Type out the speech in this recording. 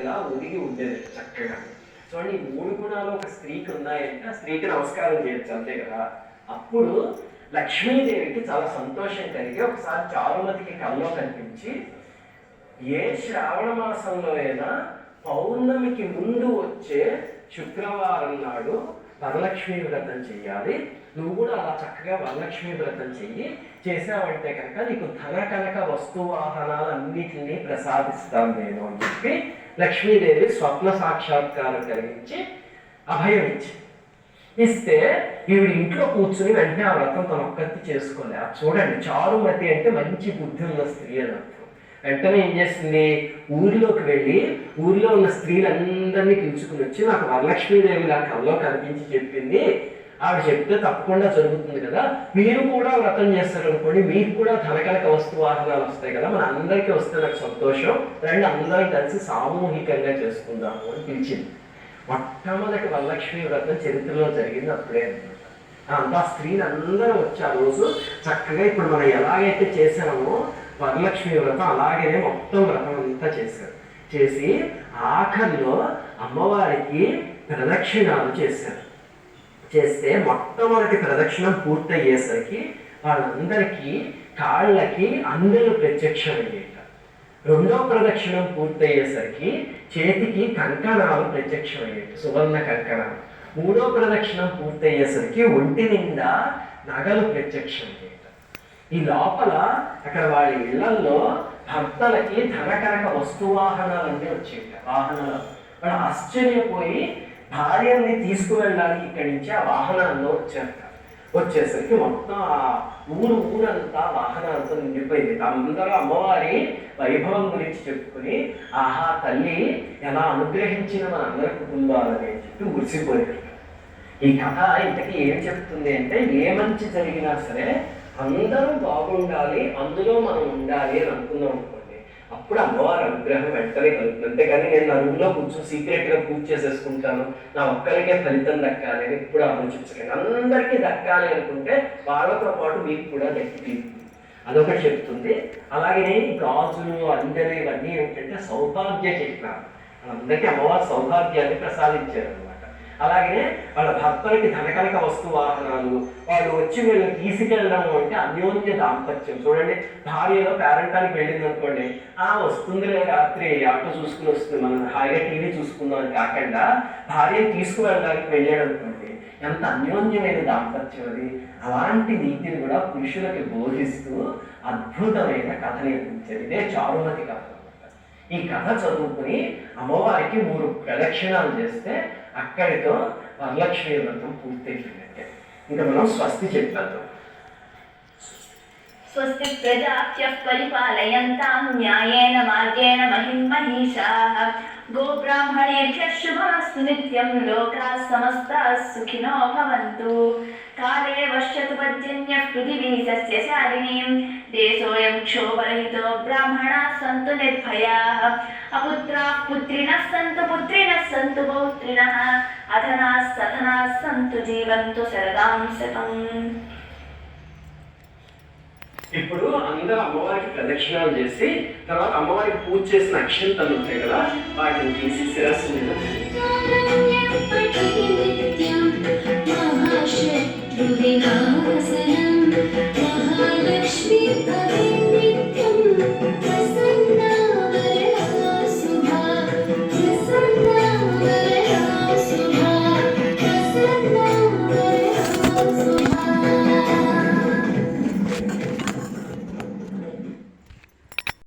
ఇలా ఒదిగి ఉండేది చక్కగా. చూడండి మూడు గుణాలు ఒక స్త్రీకి ఉన్నాయంటే ఆ స్త్రీకి నమస్కారం చేయొచ్చు అంతే కదా? అప్పుడు లక్ష్మీదేవికి చాలా సంతోషం కలిగి ఒకసారి చారుమతికి కల్లో కనిపించి ఏ శ్రావణ మాసంలో అయినా పౌర్ణమికి ముందు వచ్చే శుక్రవారం నాడు వరలక్ష్మి వ్రతం చెయ్యాలి. నువ్వు కూడా అలా చక్కగా వరలక్ష్మి వ్రతం చెయ్యి. చేసావంటే కనుక నీకు ధన కనక వస్తు వాహనాలు అన్నిటినీ ప్రసాదిస్తాను నేను అని చెప్పి లక్ష్మీదేవి స్వప్న సాక్షాత్కారం కలిగించి అభయం ఇచ్చి ఇస్తే ఈవిడ ఇంట్లో కూర్చుని వెంటనే ఆ వ్రతం తన ఒక్కతి చేసుకోలే అది చూడండి చారుమతి అంటే మంచి బుద్ధి ఉన్న స్త్రీ అని అర్థం. వెంటనే ఏం చేస్తుంది ఊరిలోకి వెళ్ళి ఊరిలో ఉన్న స్త్రీలందరినీ పిలుచుకుని వచ్చి నాకు వరలక్ష్మీదేవి నా కల్లో కనిపించి చెప్పింది ఆవిడ చెప్తే తప్పకుండా జరుగుతుంది కదా. మీరు కూడా వ్రతం చేస్తారనుకోండి మీకు కూడా ధనకనక వస్తు వాహనాలు వస్తాయి కదా. మన అందరికీ వస్తే నాకు సంతోషం. రండి అందరం కలిసి సామూహికంగా చేసుకుందాము అని పిలిచింది. మొట్టమొదటి వరలక్ష్మి వ్రతం చరిత్రలో జరిగింది అప్పుడే అనమాట అంతా స్త్రీలు అందరూ వచ్చి ఆ రోజు చక్కగా ఇప్పుడు మనం ఎలాగైతే చేసామో వరలక్ష్మి వ్రతం అలాగనే మొత్తం వ్రతం అంతా చేశారు. చేసి ఆఖరిలో అమ్మవారికి ప్రదక్షిణాలు చేశారు. చేస్తే మొట్టమొదటి ప్రదక్షిణం పూర్తయ్యేసరికి వాళ్ళందరికీ కాళ్ళకి అందరూ ప్రత్యక్షమయ్యేట రెండో ప్రదక్షిణం పూర్తయ్యేసరికి చేతికి కంకణాలు ప్రత్యక్షమయ్యేట సువర్ణ కంకణాలు. మూడో ప్రదక్షిణం పూర్తయ్యేసరికి ఒంటి నిండా నగలు ప్రత్యక్షమయ్యేట ఈ లోపల అక్కడ వాళ్ళ ఇళ్ళల్లో భర్తలకి ధనకరక వస్తు వాహనాలన్నీ వచ్చేట వాహనాలు. వాళ్ళు ఆశ్చర్యపోయి భార్యని తీసుకువెళ్ళడానికి ఇక్కడి నుంచి ఆ వాహనాల్లో వచ్చారట. వచ్చేసరికి మొత్తం ఆ ఊరు ఊరంతా వాహనాలతో నిండిపోయింది. అందరూ అమ్మవారి వైభవం గురించి చెప్పుకుని ఆహా తల్లి ఎలా అనుగ్రహించిన మన అందరి కుటుంబాలని చెప్పి మురిసిపోయారు. ఈ కథ ఇంతకీ ఏం చెప్తుంది అంటే ఏ మంచి జరిగినా సరే అందరూ బాగుండాలి అందులో మనం ఉండాలి అని అనుకున్నాం అప్పుడు అమ్మవారి అనుగ్రహం వెంటనే కలుగుతుంది. అంతేగాని నేను నా రూమ్లో కూర్చొని సీక్రెట్గా పూజ చేసేసుకుంటాను. నా ఒక్కరికే ఫలితం దక్కాలి అని ఇప్పుడు ఆలోచించకండి అందరికీ దక్కాలి అనుకుంటే వాళ్ళతో పాటు మీకు కూడా దక్కి అదొకటి చెప్తుంది. అలాగే గాజులు అందరి ఇవన్నీ ఏంటంటే సౌభాగ్య చిహ్నాలు. అందరికీ అమ్మవారు సౌభాగ్యాన్ని ప్రసాదించారు అనమాట అలాగే వాళ్ళ భర్తలకి ధనకనక వస్తు వాహనాలు వాళ్ళు వచ్చి వీళ్ళు తీసుకెళ్ళడం అంటే అన్యోన్య దాంపత్యం. చూడండి భార్యలో పేరెంటానికి వెళ్ళింది అనుకోండి ఆ వస్తుందిలే రాత్రి ఆటో చూసుకుని వస్తుంది మనం హాయిగా టీవీ చూసుకుందాం అని కాకుండా భార్యను తీసుకువెళ్ళడానికి వెళ్ళాడు అనుకోండి ఎంత అన్యోన్యమైన దాంపత్యం అది. అలాంటి నీతిని కూడా పురుషులకి బోధిస్తూ అద్భుతమైన కథ నేర్పించారు. ఇదే చారుమతి కథ. ఈ కథ చదువుకుని అమ్మవారికి మూడు ప్రదక్షిణాలు చేస్తే అక్కడితో వరలక్ష్మి వ్రతం పూర్తయిందంటే ఇంకా మనం స్వస్తి చెప్పద్దాం. స్వస్తి ప్రజాభ్య పరిపాలయంతాం న్యాయేన మార్గేణ మహిమహీషాః. గోబ్రాహ్మణేభ్య శుభాస్తు నిత్యం లోకా సమస్తా సుఖినో భవంతు. కాలే పర్జన్య పృథివీ దేశోయం క్షోభరహితో బ్రాహ్మణ సంతు నిర్భయా అపుత్రా పుత్రిణ సంతు పుత్రిణ సంతు పౌత్రిణ అధనా సధనా సంతు జీవంతు శరదాం శతం ఇప్పుడు అందరూ అమ్మవారికి ప్రదక్షిణాలు చేసి తర్వాత అమ్మవారికి పూజ చేసిన అక్షంతలు ఉంటాయి కదా వాటిని తీసి శిరస్సు మీద